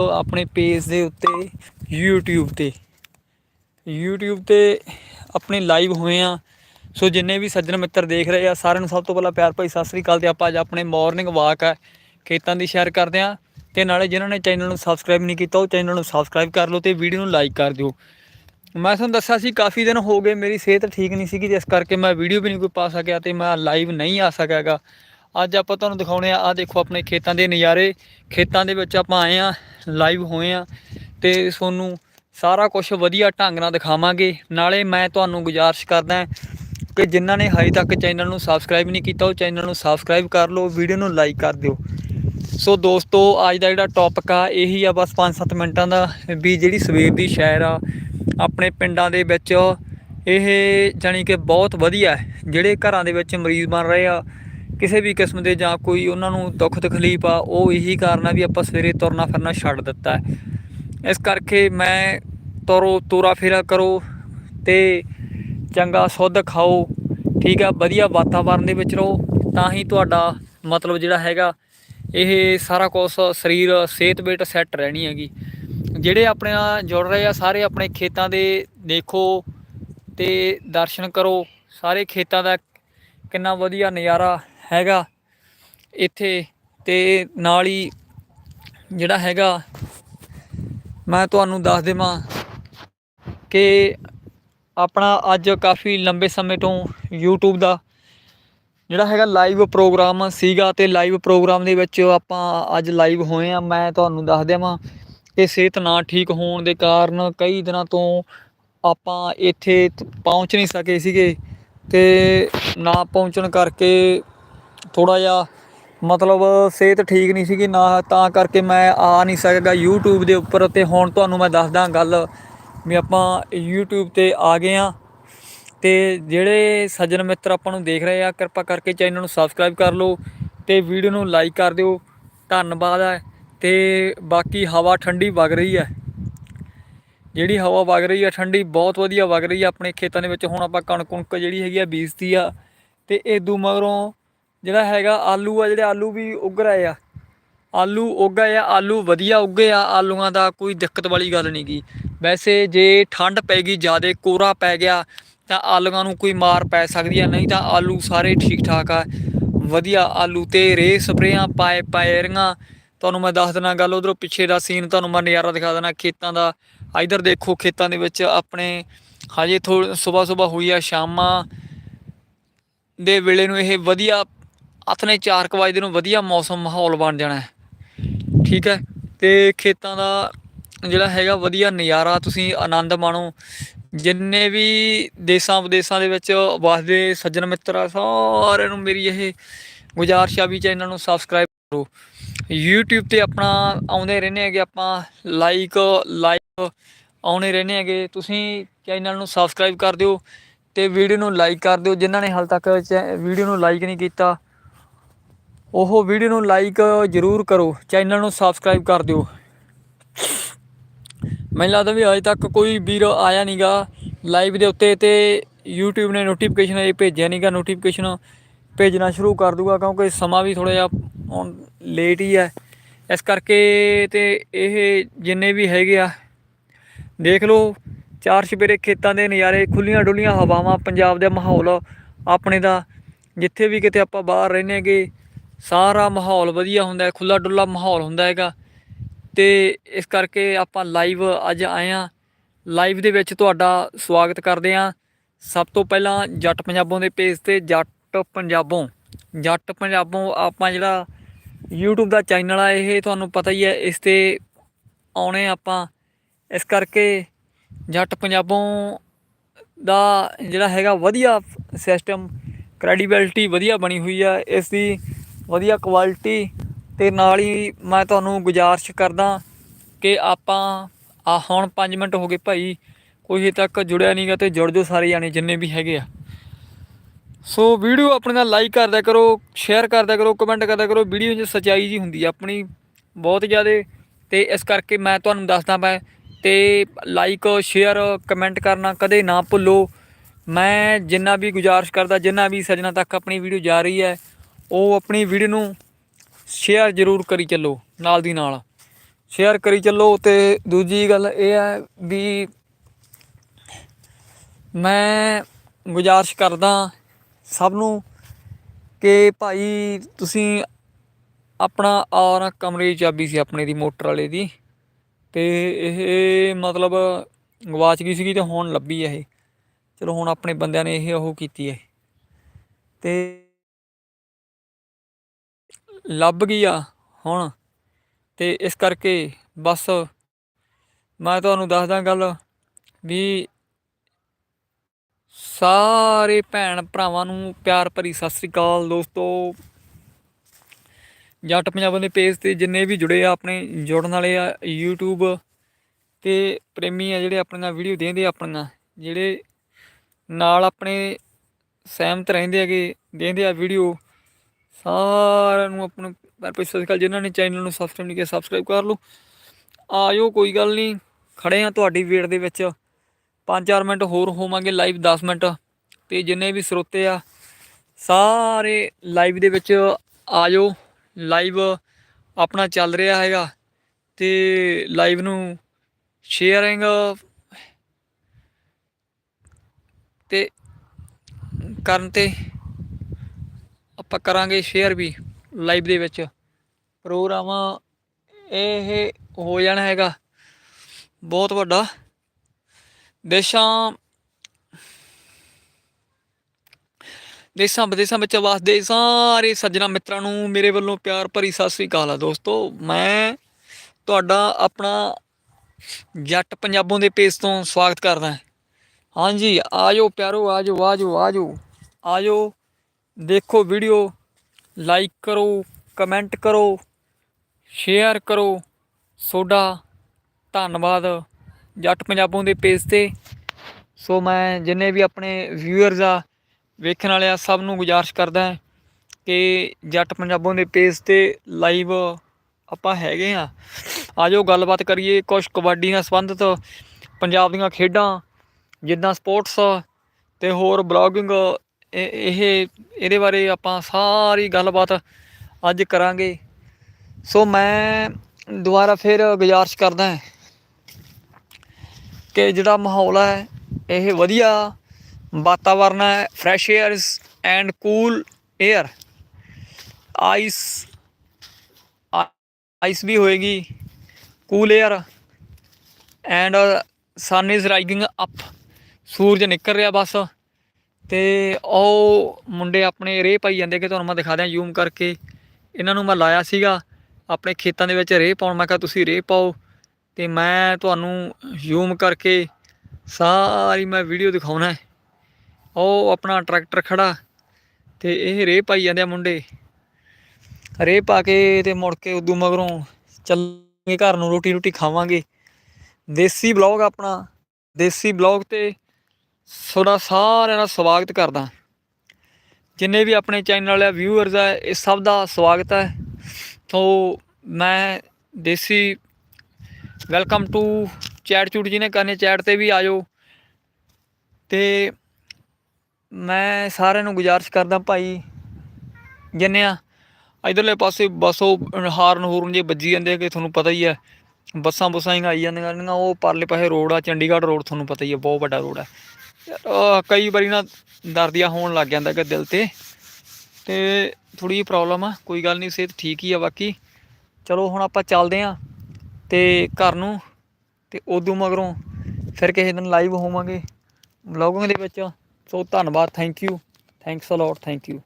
ਆਪਣੇ ਪੇਜ ਦੇ ਉੱਤੇ, YouTube ਤੇ। YouTube ਤੇ ਆਪਣੇ ਲਾਈਵ ਹੋਏ ਆ। ਸੋ ਜਿੰਨੇ ਵੀ ਸੱਜਣ ਮਿੱਤਰ ਦੇਖ ਰਹੇ ਆ, ਸਾਰਿਆਂ ਨੂੰ ਸਭ ਤੋਂ ਪਹਿਲਾਂ ਪਿਆਰ ਭਾਈ ਸਤਿ ਸ੍ਰੀ ਅਕਾਲ ਤੇ ਆਪਾਂ ਅੱਜ ਆਪਣੇ ਮਾਰਨਿੰਗ ਵਾਕ ਆ, ਖੇਤਾਂ ਦੀ ਸ਼ੇਅਰ ਕਰਦੇ ਆ। ਤੇ ਨਾਲੇ ਜਿਨ੍ਹਾਂ ਨੇ ਚੈਨਲ ਨੂੰ ਸਬਸਕ੍ਰਾਈਬ ਨਹੀਂ ਕੀਤਾ, ਉਹ ਚੈਨਲ ਨੂੰ ਸਬਸਕ੍ਰਾਈਬ ਕਰ ਲਓ ਤੇ ਵੀਡੀਓ ਨੂੰ ਲਾਈਕ ਕਰ ਦਿਓ। ਮੈਂ ਤੁਹਾਨੂੰ ਦੱਸਿਆ ਸੀ, ਕਾਫੀ ਦਿਨ ਹੋ ਗਏ, ਮੇਰੀ ਸਿਹਤ ਠੀਕ ਨਹੀਂ ਸੀਗੀ, ਜਿਸ ਕਰਕੇ ਮੈਂ ਵੀਡੀਓ ਵੀ ਨਹੀਂ ਕੋਈ ਪਾ ਸਕਿਆ ਤੇ ਮੈਂ ਲਾਈਵ ਨਹੀਂ ਆ ਸਕਿਆਗਾ ਅੱਜ ਆਪਾਂ ਤੁਹਾਨੂੰ ਦਿਖਾਉਣੇ ਆ ਆ ਦੇਖੋ ਆਪਣੇ ਖੇਤਾਂ ਦੇ ਨਜ਼ਾਰੇ। ਖੇਤਾਂ ਦੇ ਵਿੱਚ ਆਪਾਂ ਆਏ ਆ। ਲਾਈਵ ਹੋਏ ਆ ਤੇ ਤੁਹਾਨੂੰ ਸਾਰਾ ਕੁਝ ਵਧੀਆ ਢੰਗ ਨਾਲ ਦਿਖਾਵਾਂਗੇ। ਨਾਲੇ ਮੈਂ ਤੁਹਾਨੂੰ ਗੁਜ਼ਾਰਿਸ਼ ਕਰਦਾ ਕਿ ਜਿਨ੍ਹਾਂ ਨੇ ਹਜੇ ਤੱਕ ਚੈਨਲ ਨੂੰ ਸਬਸਕ੍ਰਾਈਬ ਨਹੀਂ ਕੀਤਾ, ਉਹ ਚੈਨਲ ਨੂੰ ਸਬਸਕ੍ਰਾਈਬ ਕਰ ਲਓ, ਵੀਡੀਓ ਨੂੰ ਲਾਈਕ ਕਰ ਦਿਓ। ਸੋ ਦੋਸਤੋ, ਅੱਜ ਦਾ ਜਿਹੜਾ ਟੌਪਿਕ ਆ, ਇਹੀ ਆ ਬਸ 5-7 ਮਿੰਟਾਂ ਦਾ ਵੀ ਜਿਹੜੀ ਸਵੇਰ ਦੀ ਸ਼ੈਰ ਆ, ਆਪਣੇ ਪਿੰਡਾਂ ਦੇ ਵਿੱਚ। ਇਹ ਜਾਣੀ ਕਿ ਬਹੁਤ ਵਧੀਆ ਜਿਹੜੇ ਘਰਾਂ ਦੇ ਵਿੱਚ ਮਰੀਜ਼ ਬਣ ਰਹੇ ਆ ਕਿਸੇ ਵੀ ਕਿਸਮ ਦੇ ਜਾਂ ਕੋਈ ਉਹਨਾਂ ਨੂੰ ਦੁੱਖ ਤਕਲੀਫ ਆ, ਉਹ ਇਹੀ ਕਾਰਨ ਆ ਵੀ ਆਪਾਂ ਸਵੇਰੇ ਤੁਰਨਾ ਫਿਰਨਾ ਛੱਡ ਦਿੱਤਾ ਇਸ ਕਰਕੇ ਮੈਂ ਤੁਰੋ, ਤੋਰਾ ਫੇਰਾ ਕਰੋ ਤੇ ਚੰਗਾ ਸੁੱਧ ਖਾਓ, ਠੀਕ ਆ, ਵਧੀਆ ਵਾਤਾਵਰਣ ਦੇ ਵਿੱਚ ਰਹੋ, ਤਾਂ ਹੀ ਤੁਹਾਡਾ ਮਤਲਬ ਜਿਹੜਾ ਹੈਗਾ, ਇਹ ਸਾਰਾ ਕੁਝ ਸਰੀਰ, ਸਿਹਤ ਬੇਟ ਸੈੱਟ ਰਹਿਣੀ ਹੈਗੀ। ਜਿਹੜੇ ਆਪਣੇ ਨਾਲ ਜੁੜ ਰਹੇ ਆ, ਸਾਰੇ ਆਪਣੇ ਖੇਤਾਂ ਦੇ ਦੇਖੋ ਤੇ ਦਰਸ਼ਨ ਕਰੋ, ਸਾਰੇ ਖੇਤਾਂ ਦਾ ਕਿੰਨਾ ਵਧੀਆ ਨਜ਼ਾਰਾ ਹੈਗਾ। ਇੱਥੇ ਤੇ ਨਾਲ ਹੀ ਜਿਹੜਾ ਹੈਗਾ, ਮੈਂ ਤੁਹਾਨੂੰ ਦੱਸ ਦੇਵਾਂ ਕਿ ਆਪਣਾ ਅੱਜ ਕਾਫੀ ਲੰਬੇ ਸਮੇਂ ਤੋਂ YouTube ਦਾ ਜਿਹੜਾ ਹੈਗਾ ਲਾਈਵ ਪ੍ਰੋਗਰਾਮ ਸੀਗਾ ਤੇ ਲਾਈਵ ਪ੍ਰੋਗਰਾਮ ਦੇ ਵਿੱਚ ਆਪਾਂ ਅੱਜ ਲਾਈਵ ਹੋਏ ਆ ਮੈਂ ਤੁਹਾਨੂੰ ਦੱਸ ਦੇਵਾਂ ਕਿ ਸਿਹਤ ਨਾ ਠੀਕ ਹੋਣ ਦੇ ਕਾਰਨ ਕਈ ਦਿਨਾਂ ਤੋਂ ਆਪਾਂ ਇੱਥੇ ਪਹੁੰਚ ਨਹੀਂ ਸਕੇ ਸੀਗੇ ਤੇ ਨਾ ਪਹੁੰਚਣ ਕਰਕੇ ਥੋੜਾ ਜਿਹਾ ਮਤਲਬ ਸਿਹਤ ਠੀਕ ਨਹੀਂ ਸੀਗੀ, ਨਾ ਤਾਂ ਕਰਕੇ ਮੈਂ ਆ ਨਹੀਂ ਸਕਦਾ YouTube ਦੇ ਉੱਪਰ ਤੇ ਹੁਣ ਤੁਹਾਨੂੰ ਮੈਂ ਦੱਸਦਾ ਗੱਲ ਵੀ ਆਪਾਂ YouTube ਤੇ ਆ ਗਏ ਆ ਤੇ ਜਿਹੜੇ ਸੱਜਣ ਮਿੱਤਰ ਆਪਾਂ ਨੂੰ ਦੇਖ ਰਹੇ ਆ, ਕਿਰਪਾ ਕਰਕੇ ਚੈਨਲ ਨੂੰ ਸਬਸਕ੍ਰਾਈਬ ਕਰ ਲਓ ਤੇ ਵੀਡੀਓ ਨੂੰ ਲਾਈਕ ਕਰ ਦਿਓ, ਧੰਨਵਾਦ ਹੈ। ਤੇ ਬਾਕੀ ਹਵਾ ਠੰਡੀ ਵਗ ਰਹੀ ਹੈ। ਜਿਹੜੀ ਹਵਾ ਵਗ ਰਹੀ ਹੈ, ਠੰਡੀ ਬਹੁਤ ਵਧੀਆ ਵਗ ਰਹੀ ਹੈ ਆਪਣੇ ਖੇਤਾਂ ਦੇ ਵਿੱਚ। ਹੁਣ ਆਪਾਂ ਕਣਕ ਕੁਣਕ ਜਿਹੜੀ ਹੈਗੀ ਆ, ਬੀਜਤੀ ਆ ਤੇ ਦੂ ਮਗਰੋਂ ਜਿਹੜਾ ਹੈਗਾ ਆਲੂ ਆ, ਜਿਹੜੇ ਆਲੂ ਵੀ ਉੱਗ ਰਹੇ ਆ। ਆਲੂ ਉੱਗ ਆ, ਆਲੂ ਵਧੀਆ ਉੱਗੇ ਆ, ਆਲੂਆਂ ਦਾ ਕੋਈ ਦਿੱਕਤ ਵਾਲੀ ਗੱਲ ਨਹੀਂ ਗੀ। ਵੈਸੇ ਜੇ ਠੰਡ ਪੈ ਗਈ, ਜ਼ਿਆਦੇ ਕੋਰਾ ਪੈ ਗਿਆ, ਤਾਂ ਆਲੂਆਂ ਨੂੰ ਕੋਈ ਮਾਰ ਪੈ ਸਕਦੀ ਆ, ਨਹੀਂ ਤਾਂ ਆਲੂ ਸਾਰੇ ਠੀਕ ਠਾਕ ਆ। ਵਧੀਆ ਆਲੂ ਤੇ ਰੇ ਸਪਰੇਆਂ ਪਾਏ ਪਾਏ ਰੀਆਂ ਤੁਹਾਨੂੰ ਮੈਂ ਦੱਸ ਦਿਨਾ ਗੱਲ ਉਧਰੋਂ ਪਿੱਛੇ ਦਾ ਸੀਨ ਤੁਹਾਨੂੰ ਮੈਂ ਨਜ਼ਾਰਾ ਦਿਖਾ ਦੇਣਾ ਖੇਤਾਂ ਦਾ। ਇਧਰ ਦੇਖੋ ਖੇਤਾਂ ਦੇ ਵਿੱਚ ਆਪਣੇ, ਹਜੇ ਥੋ ਸਵੇਰ ਸਵੇਰ ਹੋਈ ਆ, ਸ਼ਾਮਾਂ ਦੇ ਵੇਲੇ ਨੂੰ ਇਹ ਵਧੀਆ ਹੱਥ ਨੇ 4 ਕੁ ਵਜੇ ਨੂੰ ਵਧੀਆ ਮੌਸਮ ਮਾਹੌਲ ਬਣ ਜਾਣਾ ਹੈ। ਠੀਕ ਹੈ, ਤੇ ਖੇਤਾਂ ਦਾ ਜਿਹੜਾ ਹੈਗਾ ਵਧੀਆ ਨਜ਼ਾਰਾ, ਤੁਸੀਂ ਆਨੰਦ ਮਾਣੋ। ਜਿੰਨੇ ਵੀ ਦੇਸਾਂ ਵਿਦੇਸਾਂ ਦੇ ਵਿੱਚ ਵਸਦੇ ਸੱਜਣ ਮਿੱਤਰ ਆ, ਸਾਰਿਆਂ ਨੂੰ ਮੇਰੀ ਇਹ ਗੁਜ਼ਾਰਿਸ਼ ਆ ਵੀ ਚੈਨਲ ਨੂੰ ਸਬਸਕ੍ਰਾਈਬ ਕਰੋ। YouTube ਤੇ ਆਪਣਾ ਆਉਂਦੇ ਰਹਿੰਦੇ ਹੈਗੇ ਆਪਾਂ ਲਾਈਕ ਲਾਈਕ ਆਉਣੇ ਰਹਿੰਦੇ ਹੈਗੇ। ਤੁਸੀਂ ਚੈਨਲ ਨੂੰ ਸਬਸਕ੍ਰਾਈਬ ਕਰ ਦਿਓ ਤੇ ਵੀਡੀਓ ਨੂੰ ਲਾਈਕ ਕਰ ਦਿਓ। ਜਿਨ੍ਹਾਂ ਨੇ ਹਾਲ ਤੱਕ ਵੀਡੀਓ ਨੂੰ ਲਾਈਕ ਨਹੀਂ ਕੀਤਾ ਉਹ ਵੀਡੀਓ ਨੂੰ ਲਾਈਕ ਜ਼ਰੂਰ ਕਰੋ ਚੈਨਲ ਨੂੰ ਸਬਸਕ੍ਰਾਈਬ ਕਰ ਦਿਓ। ਮੈਨੂੰ ਲੱਗਦਾ ਵੀ ਅਜੇ ਤੱਕ ਕੋਈ ਵੀਰ ਆਇਆ ਨਹੀਂਗਾ ਲਾਈਵ ਦੇ ਉੱਤੇ ਤੇ YouTube ਨੇ ਨੋਟੀਫਿਕੇਸ਼ਨ ਇਹ ਭੇਜਿਆ ਨਹੀਂਗਾ ਨੋਟੀਫਿਕੇਸ਼ਨ ਭੇਜਣਾ ਸ਼ੁਰੂ ਕਰ ਦੂਗਾ ਕਿਉਂਕਿ ਸਮਾਂ ਵੀ ਥੋੜਾ ਜਿਹਾ ਹੁਣ ਲੇਟ ਹੀ ਹੈ। ਇਸ ਕਰਕੇ ਤੇ ਇਹ ਜਿੰਨੇ ਵੀ ਹੈਗੇ ਆ, ਦੇਖ ਲਓ, ਚਾਰ ਛਪੇਰੇ ਖੇਤਾਂ ਦੇ ਨਜ਼ਾਰੇ ਖੁੱਲੀਆਂ ਡੁੱਲੀਆਂ ਹਵਾਵਾਂ, ਪੰਜਾਬ ਦਾ ਮਾਹੌਲ ਆਪਣੇ ਦਾ, ਜਿੱਥੇ ਵੀ ਕਿਤੇ ਆਪਾਂ ਬਾਹਰ ਰਹਿੰਦੇ ਹੈਗੇ ਸਾਰਾ ਮਾਹੌਲ ਵਧੀਆ ਹੁੰਦਾ ਹੈ ਖੁੱਲਾ ਡੁੱਲਾ ਮਾਹੌਲ ਹੁੰਦਾ ਹੈਗਾ। ਤੇ ਇਸ ਕਰਕੇ ਆਪਾਂ ਲਾਈਵ ਅੱਜ ਆਏ ਆ ਲਾਈਵ ਦੇ ਵਿੱਚ ਤੁਹਾਡਾ ਸਵਾਗਤ ਕਰਦੇ ਆ ਸਭ ਤੋਂ ਪਹਿਲਾਂ ਜੱਟ ਪੰਜਾਬੋਂ ਦੇ ਪੇਜ ਤੇ ਜੱਟ ਪੰਜਾਬੋਂ। ਜੱਟ ਪੰਜਾਬੋਂ ਆਪਾਂ ਜਿਹੜਾ YouTube ਦਾ ਚੈਨਲ ਆ, ਇਹ ਤੁਹਾਨੂੰ ਪਤਾ ਹੀ ਹੈ, ਇਸ ਤੇ ਆਉਣੇ ਆਪਾਂ। ਇਸ ਕਰਕੇ ਜੱਟ ਪੰਜਾਬੋਂ ਦਾ ਜਿਹੜਾ ਹੈਗਾ ਵਧੀਆ ਸਿਸਟਮ ਕ੍ਰੈਡੀਬਿਲਟੀ ਵਧੀਆ ਬਣੀ ਹੋਈ ਆ, ਇਸ ਦੀ ਵਧੀਆ ਕੁਆਲਿਟੀ ਤੇ ਨਾਲ ਹੀ ਮੈਂ ਤੁਹਾਨੂੰ ਗੁਜ਼ਾਰਿਸ਼ ਕਰਦਾ ਕਿ ਆਪਾਂ ਆ ਹੁਣ 5 ਮਿੰਟ ਹੋ ਗਏ ਭਾਈ, ਕੋਈ ਹਜੇ ਤੱਕ ਜੁੜਿਆ ਨਹੀਂਗਾ ਤੇ ਜੁੜ ਜਾਓ ਸਾਰੇ ਜਾਣੇ ਜਿੰਨੇ ਵੀ ਹੈਗੇ ਆ। ਸੋ ਵੀਡੀਓ ਆਪਣੇ ਨਾਲ ਲਾਈਕ ਕਰਦਿਆ ਕਰੋ ਸ਼ੇਅਰ ਕਰਦਿਆ ਕਰੋ ਕਮੈਂਟ ਕਰਦਿਆ ਕਰੋ, ਵੀਡੀਓ 'ਚ ਸਚਾਈ ਜੀ ਹੁੰਦੀ ਆ ਆਪਣੀ, ਬਹੁਤ ਜ਼ਿਆਦਾ। ਤੇ ਇਸ ਕਰਕੇ ਮੈਂ ਤੁਹਾਨੂੰ ਦੱਸਦਾ ਮੈਂ ਤੇ ਲਾਈਕ ਸ਼ੇਅਰ ਕਮੈਂਟ ਕਰਨਾ ਕਦੇ ਨਾ ਭੁੱਲੋ। ਮੈਂ ਜਿੰਨਾ ਵੀ ਗੁਜ਼ਾਰਿਸ਼ ਕਰਦਾ, ਜਿੰਨਾ ਵੀ ਸੱਜਣਾ ਤੱਕ ਆਪਣੀ ਵੀਡੀਓ ਜਾ ਰਹੀ ਹੈ ਉਹ ਆਪਣੀ ਵੀਡੀਓ ਨੂੰ ਸ਼ੇਅਰ ਜ਼ਰੂਰ ਕਰੀ ਚੱਲੋ, ਨਾਲ ਦੀ ਨਾਲ। ਸ਼ੇਅਰ ਕਰੀ ਚੱਲੋ ਤੇ ਦੂਜੀ ਗੱਲ ਇਹ ਹੈ ਵੀ ਮੈਂ ਗੁਜ਼ਾਰਿਸ਼ ਕਰਦਾ ਸਭ ਨੂੰ ਕਿ ਭਾਈ ਤੁਸੀਂ ਆਪਣਾ ਆਰ ਕਮਰੇ ਚਾਬੀ ਸੀ ਆਪਣੇ ਦੀ, ਮੋਟਰ ਵਾਲੇ ਦੀ। ਤੇ ਇਹ ਮਤਲਬ ਗਵਾਚ ਗਈ ਸੀਗੀ ਤੇ ਹੁਣ ਲੱਭੀ ਹੈ ਇਹ। ਚਲੋ ਹੁਣ ਆਪਣੇ ਬੰਦਿਆਂ ਨੇ ਇਹ ਉਹ ਕੀਤੀ ਹੈ ਤੇ ਲੱਭ ਗਈ ਆ ਹੁਣ। ਤੇ ਇਸ ਕਰਕੇ ਬਸ ਮੈਂ ਤੁਹਾਨੂੰ ਦੱਸਦਾ ਗੱਲ ਵੀ ਸਾਰੇ ਭੈਣ ਭਰਾਵਾਂ ਨੂੰ ਪਿਆਰ ਭਰੀ ਸਤਿ ਸ੍ਰੀ ਅਕਾਲ ਦੋਸਤੋ। ਜੱਟ ਪੰਜਾਬ ਦੇ ਪੇਜ ਤੇ ਜਿੰਨੇ ਵੀ ਜੁੜੇ ਆ, ਆਪਣੇ ਜੁੜਨ ਵਾਲੇ ਆ, YouTube ਤੇ ਪ੍ਰੇਮੀ ਆ ਜਿਹੜੇ ਆਪਣੇ ਨਾਲ ਵੀਡੀਓ ਦੇਖਦੇ ਆ ਆਪਣੀਆਂ ਜਿਹੜੇ ਨਾਲ ਆਪਣੇ ਸਹਿਮਤ ਰਹਿੰਦੇ ਹੈਗੇ ਦੇਖਦੇ ਆ ਵੀਡੀਓ ਸਾਰਿਆਂ ਨੂੰ ਆਪਣਾ ਪਿਆਰ ਭਰੀ ਸਤਿ ਸ੍ਰੀ ਅਕਾਲ। ਜਿਨ੍ਹਾਂ ਨੇ ਚੈਨਲ ਨੂੰ ਸਬਸਕ੍ਰਾਈਬ ਨਹੀਂ ਕੀਤਾ ਸਬਸਕ੍ਰਾਈਬ ਕਰ ਲਓ। ਆਇਓ ਕੋਈ ਗੱਲ ਨਹੀਂ। ਖੜੇ ਆ ਤੁਹਾਡੀ ਵੇਟ ਦੇ ਵਿੱਚ। 5-4 ਮਿੰਟ ਹੋਰ ਹੋਵਾਂਗੇ ਲਾਈਵ 10 ਮਿੰਟ। ਤੇ ਜਿੰਨੇ ਵੀ ਸਰੋਤੇ ਆ, ਸਾਰੇ ਲਾਈਵ ਦੇ ਵਿੱਚ ਆਜੋ। ਲਾਈਵ ਆਪਣਾ ਚੱਲ ਰਿਹਾ ਹੈਗਾ। ਤੇ ਲਾਈਵ ਨੂੰ ਸ਼ੇਅਰਿੰਗ ਤੇ ਕਰਨ ਤੇ ਆਪਾਂ ਕਰਾਂਗੇ ਸ਼ੇਅਰ ਵੀ ਲਾਈਵ ਦੇ ਵਿੱਚ। ਪ੍ਰੋਗਰਾਮ ਇਹ ਹੋ ਜਾਣਾ ਹੈਗਾ। ਬਹੁਤ ਵੱਡਾ। ਦੇਸ਼ਾਂ ਦੇਸ਼ਾਂ ਵਿਦੇਸ਼ਾਂ ਵਿੱਚ ਵਸਦੇ ਸਾਰੇ ਸੱਜਣਾ ਮਿੱਤਰਾਂ ਨੂੰ ਮੇਰੇ ਵੱਲੋਂ ਪਿਆਰ ਭਰੀ ਸਤਿ ਸ੍ਰੀ ਅਕਾਲ ਆ ਦੋਸਤੋ। ਮੈਂ ਤੁਹਾਡਾ ਆਪਣਾ ਜੱਟ ਪੰਜਾਬੋਂ ਦੇ ਪੇਜ ਤੋਂ ਸਵਾਗਤ ਕਰਦਾ। ਹਾਂਜੀ ਆਜੋ ਪਿਆਰੋ ਆਜੋ ਆਜੋ ਆਜੋ ਆਜੋ ਦੇਖੋ ਵੀਡੀਓ ਲਾਈਕ ਕਰੋ ਕਮੈਂਟ ਕਰੋ ਸ਼ੇਅਰ ਕਰੋ। ਸੋਡਾ ਧੰਨਵਾਦ ਜੱਟ ਪੰਜਾਬੋਂ ਦੇ ਪੇਜ ਤੇ। ਸੋ ਮੈਂ ਜਿੰਨੇ ਵੀ ਆਪਣੇ ਵਿਊਅਰਸ ਆ, ਵੇਖਣ ਵਾਲੇ ਆ, ਸਭ ਨੂੰ ਗੁਜ਼ਾਰਿਸ਼ ਕਰਦਾ ਕਿ ਜੱਟ ਪੰਜਾਬੋਂ ਦੇ ਪੇਜ ਤੇ ਲਾਈਵ ਆਪਾਂ ਹੈਗੇ ਆ। ਆਜੋ ਗੱਲਬਾਤ ਕਰੀਏ ਕੁਝ ਕਬੱਡੀ ਨਾਲ ਸੰਬੰਧਿਤ, ਪੰਜਾਬ ਦੀਆਂ ਖੇਡਾਂ, ਜਿੱਦਾਂ ਸਪੋਰਟਸ ਤੇ ਹੋਰ ਬਲੌਗਿੰਗ ਇਹ ਇਹਦੇ ਬਾਰੇ ਆਪਾਂ ਸਾਰੀ ਗੱਲਬਾਤ ਅੱਜ ਕਰਾਂਗੇ। ਸੋ ਮੈਂ ਦੁਬਾਰਾ ਫਿਰ ਗੁਜ਼ਾਰਿਸ਼ ਕਰਦਾ ਕਿ ਜਿਹੜਾ ਮਾਹੌਲ ਹੈ, ਇਹ ਵਧੀਆ ਵਾਤਾਵਰਨ ਹੈ fresh air and cool air ice ice ਵੀ ਹੋਏਗੀ cool air and sun is rising up ਸੂਰਜ ਨਿਕਲ ਰਿਹਾ ਬਸ। ਤੇ ਉਹ ਮੁੰਡੇ ਆਪਣੇ ਰੇਹ ਪਾਈ ਜਾਂਦੇ ਕਿ ਤੁਹਾਨੂੰ ਮੈਂ ਦਿਖਾ ਦਿਆਂ ਜ਼ੂਮ ਕਰਕੇ। ਇਹਨਾਂ ਨੂੰ ਮੈਂ ਲਾਇਆ ਸੀਗਾ, ਆਪਣੇ ਖੇਤਾਂ ਦੇ ਵਿੱਚ ਰੇਹ ਪਾਉਣ। ਮੈਂ ਕਿਹਾ, ਤੁਸੀਂ ਰੇਹ ਪਾਓ। ਤੇ ਮੈਂ ਤੁਹਾਨੂੰ ਜ਼ੂਮ ਕਰਕੇ ਸਾਰੀ ਮੈਂ ਵੀਡੀਓ ਦਿਖਾਉਣਾ ਉਹ ਆਪਣਾ ਟਰੈਕਟਰ ਖੜਾ ਤੇ ਇਹ ਰੇਹ ਪਾਈ ਜਾਂਦੇ ਆ ਮੁੰਡੇ। ਰੇਹ ਪਾ ਕੇ ਤੇ ਮੁੜ ਕੇ ਉਦੋਂ ਮਗਰੋਂ ਚੱਲਾਂਗੇ ਘਰ ਨੂੰ, ਰੋਟੀ ਰੋਟੀ ਖਾਵਾਂਗੇ। ਦੇਸੀ ਬਲੌਗ ਆਪਣਾ, ਦੇਸੀ ਬਲੌਗ ਤੇ ਤੁਹਾਡਾ ਸਾਰਿਆਂ ਦਾ ਸਵਾਗਤ ਕਰਦਾ। ਜਿੰਨੇ ਵੀ ਆਪਣੇ ਚੈਨਲ ਵਾਲੇ ਵਿਊਅਰਸ ਆ, ਇਹ ਸਭ ਦਾ ਸਵਾਗਤ ਹੈ। ਤੋਂ ਮੈਂ ਦੇਸੀ ਵੈਲਕਮ ਟੂ ਚੈਟ ਚੂਟ ਜਿਹਨੇ ਕਰਨੇ ਚੈਟ ਤੇ ਵੀ ਆਜੋ ਤੇ ਮੈਂ ਸਾਰਿਆਂ ਨੂੰ ਗੁਜ਼ਾਰਿਸ਼ ਕਰਦਾ ਭਾਈ, ਜਿੰਨੇ ਆ, ਇਧਰਲੇ ਪਾਸੇ ਬਸੋ ਹਾਰਨ ਹੂਰਨ ਜੇ ਵੱਜੀ ਜਾਂਦੇ ਕਿ ਤੁਹਾਨੂੰ ਪਤਾ ਹੀ ਹੈ ਬੱਸਾਂ ਬੁੱਸਾਂ ਹੀ ਆਈ ਜਾਂਦੀਆਂ ਨੇ, ਉਹ ਪਰਲੇ ਪਾਸੇ ਰੋਡ ਆ, ਚੰਡੀਗੜ੍ਹ ਰੋਡ ਤੁਹਾਨੂੰ ਪਤਾ ਹੀ ਹੈ ਬਹੁਤ ਵੱਡਾ ਰੋਡ ਹੈ ਅਹ ਕਈ ਵਾਰੀ ਨਾ ਦਰਦਿਆ ਹੋਣ ਲੱਗ ਜਾਂਦਾ ਕਿ ਦਿਲ ਤੇ। ਤੇ ਥੋੜੀ ਜਿਹੀ ਪ੍ਰੋਬਲਮ ਆ, ਕੋਈ ਗੱਲ ਨਹੀਂ, ਸਿਹਤ ਠੀਕ ਹੀ ਆ ਬਾਕੀ। ਚਲੋ, ਹੁਣ ਆਪਾਂ ਚੱਲਦੇ ਆਂ ਤੇ ਘਰ ਨੂੰ ਤੇ ਉਦੋਂ ਮਗਰੋਂ ਫਿਰ ਕਿਸੇ ਦਿਨ ਲਾਈਵ ਹੋਵਾਂਗੇ ਵਲੌਗਿੰਗ ਦੇ ਵਿੱਚ। ਸੋ, ਧੰਨਵਾਦ thank you thanks a lot thank you